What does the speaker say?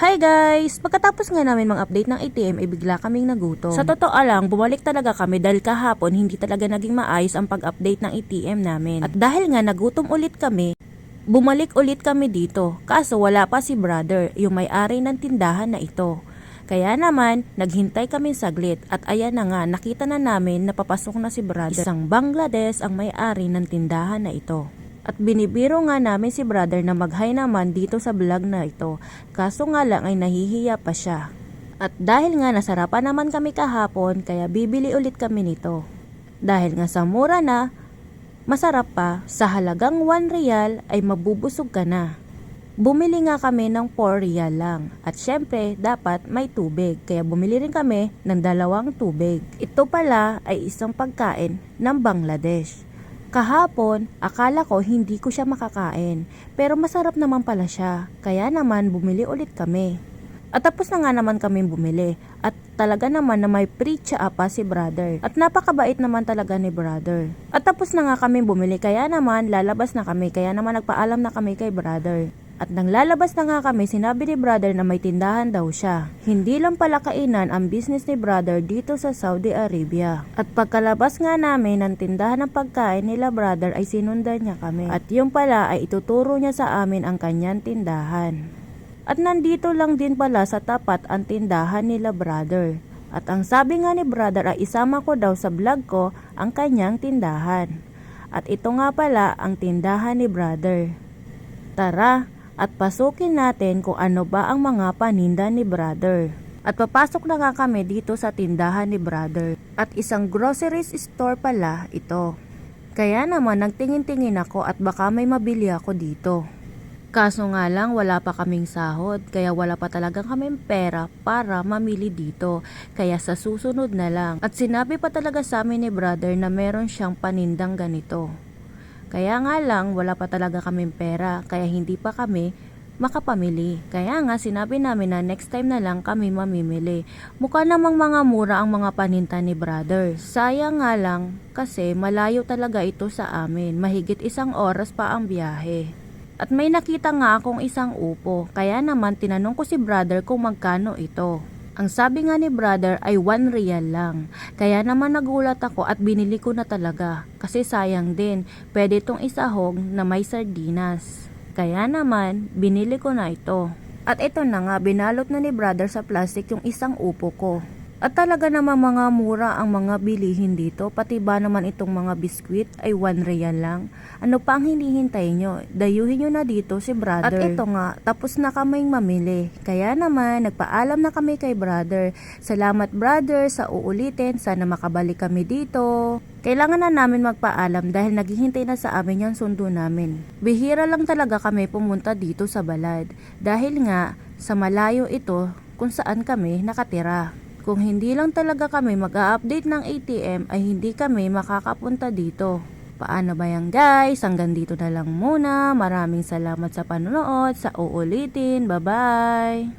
Hi guys! Pagkatapos nga namin mag-update ng ATM, ay bigla kaming nagutom. Sa totoo lang, bumalik talaga kami dahil kahapon hindi talaga naging maayos ang pag-update ng ATM namin. At dahil nga nagutom ulit kami, bumalik ulit kami dito. Kaso wala pa si brother, yung may-ari ng tindahan na ito. Kaya naman, naghintay kami saglit at ayan na nga, nakita na namin na papasok na si brother. Isang Bangladesh ang may-ari ng tindahan na ito. At binibiro nga namin si brother na mag-hi naman dito sa vlog na ito. Kaso nga lang ay nahihiya pa siya. At dahil nga nasarapan naman kami kahapon, kaya bibili ulit kami nito. Dahil nga sa mura na, masarap pa, sa halagang 1 real ay mabubusog ka na. Bumili nga kami ng 4 real lang. At syempre, dapat may tubig. Kaya bumili rin kami ng dalawang tubig. Ito pala ay isang pagkain ng Bangladesh. Kahapon, akala ko hindi ko siya makakain. Pero masarap naman pala siya. Kaya naman bumili ulit kami. At tapos na nga naman kami bumili. At talaga naman na may free tsaa pa si brother. At napakabait naman talaga ni brother. At tapos na nga kami bumili kaya naman lalabas na kami. Kaya naman nagpaalam na kami kay brother. At nang lalabas na nga kami, sinabi ni brother na may tindahan daw siya. Hindi lang pala kainan ang business ni brother dito sa Saudi Arabia. At pagkalabas nga namin ng tindahan ng pagkain nila brother ay sinundan niya kami. At yung pala ay ituturo niya sa amin ang kanyang tindahan. At nandito lang din pala sa tapat ang tindahan nila brother. At ang sabi nga ni brother ay isama ko daw sa vlog ko ang kanyang tindahan. At ito nga pala ang tindahan ni brother. Tara, at pasukin natin kung ano ba ang mga paninda ni brother. At papasok na nga kami dito sa tindahan ni brother. At isang groceries store pala ito. Kaya naman nagtingin-tingin ako at baka may mabili ako dito. Kaso nga lang wala pa kaming sahod kaya wala pa talagang kaming pera para mamili dito. Kaya sa susunod na lang. At sinabi pa talaga sa amin ni brother na meron siyang panindang ganito. Kaya nga lang wala pa talaga kaming pera kaya hindi pa kami makapamili. Kaya nga sinabi namin na next time na lang kami mamimili. Mukha namang mga mura ang mga paninta ni brother. Sayang nga lang kasi malayo talaga ito sa amin. Mahigit isang oras pa ang biyahe. At may nakita nga akong isang upo, kaya naman tinanong ko si brother kung magkano ito. Ang sabi nga ni brother ay 1 real lang. Kaya naman nagulat ako at binili ko na talaga. Kasi sayang din, pwede itong isahog na may sardinas. Kaya naman, binili ko na ito. At ito na nga, binalot na ni brother sa plastic yung isang upo ko. At talaga naman mga mura ang mga bilihin dito, pati ba naman itong mga biskwit ay 1 real lang. Ano pa ang hinihintay nyo? Dayuhin nyo na dito si brother. At ito nga, tapos na kaming mamili. Kaya naman, nagpaalam na kami kay brother. Salamat brother sa uulitin, sana makabalik kami dito. Kailangan na namin magpaalam dahil naghihintay na sa amin yung sundo namin. Bihira lang talaga kami pumunta dito sa balad. Dahil nga, sa malayo ito kung saan kami nakatira. Kung hindi lang talaga kami mag-update ng ATM ay hindi kami makakapunta dito. Paano ba yan guys? Hanggang dito na lang muna. Maraming salamat sa panonood. Sa uulitin. Bye-bye!